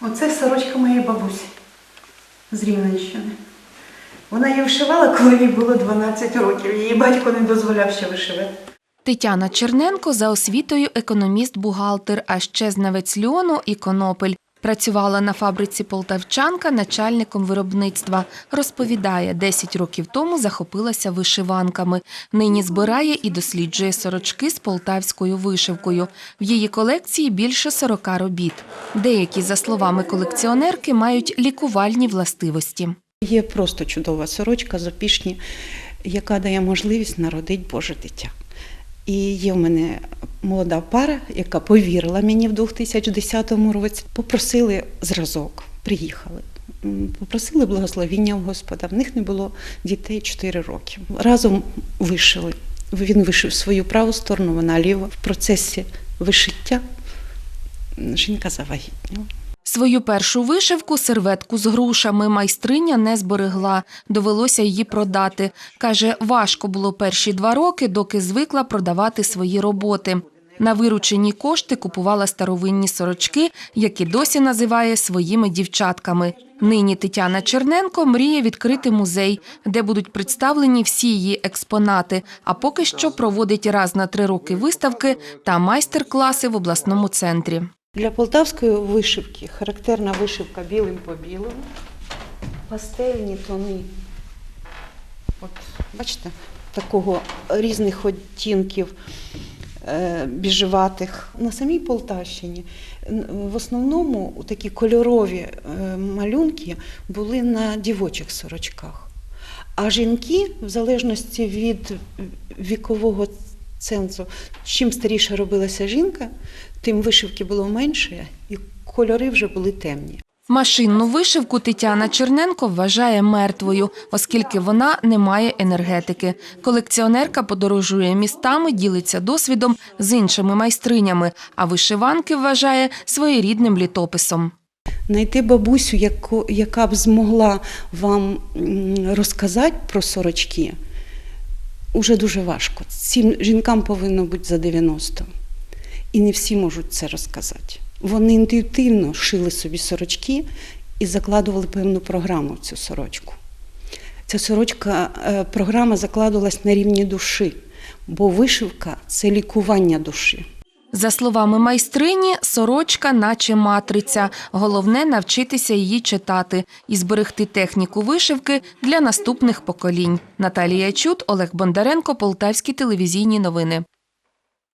Оце сорочка моєї бабусі з Рівненщини. Вона її вишивала, коли їй було 12 років. Її батько не дозволяв ще вишивати. Тетяна Черненко за освітою економіст-бухгалтер, а ще знавець льону і конопель. Працювала на фабриці Полтавчанка начальником виробництва. Розповідає, 10 років тому захопилася вишиванками. Нині збирає і досліджує сорочки з полтавською вишивкою. В її колекції більше 40 робіт. Деякі, за словами колекціонерки, мають лікувальні властивості. Є просто чудова сорочка з опішні, яка дає можливість народити Боже дитя. І є в мене молода пара, яка повірила мені в 2010 році. Попросили зразок, приїхали. Попросили благословіння в Господа. В них не було дітей 4 роки. Разом вишили. Він вишив свою праву сторону, вона ліву. В процесі вишиття жінка завагітніла. Свою першу вишивку, серветку з грушами, майстриня не зберегла. Довелося її продати. Каже, важко було перші два роки, доки звикла продавати свої роботи. На виручені кошти купувала старовинні сорочки, які досі називає своїми дівчатками. Нині Тетяна Черненко мріє відкрити музей, де будуть представлені всі її експонати. А поки що проводить раз на три роки виставки та майстер-класи в обласному центрі. Для полтавської вишивки характерна вишивка білим по білому, пастельні тони. От, бачите, такого різних відтінків е, біжеватих. На самій Полтавщині в основному такі кольорові е, малюнки були на дівочих сорочках. А жінки, в залежності від вікового цензу, чим старіше робилася жінка, тим вишивки було менше, і кольори вже були темні. Машинну вишивку Тетяна Черненко вважає мертвою, оскільки вона не має енергетики. Колекціонерка подорожує містами, ділиться досвідом з іншими майстринями, а вишиванки вважає своєрідним літописом. Найти бабусю, яка б змогла вам розказати про сорочки, уже дуже важко. Цим жінкам повинно бути за 90. І не всі можуть це розказати. Вони інтуїтивно шили собі сорочки і закладували певну програму в цю сорочку. Ця сорочка, е, програма закладувалась на рівні душі, бо вишивка це лікування душі. За словами майстрині, сорочка наче матриця. Головне навчитися її читати і зберегти техніку вишивки для наступних поколінь. Наталія Чут, Олег Бондаренко, Полтавські телевізійні новини.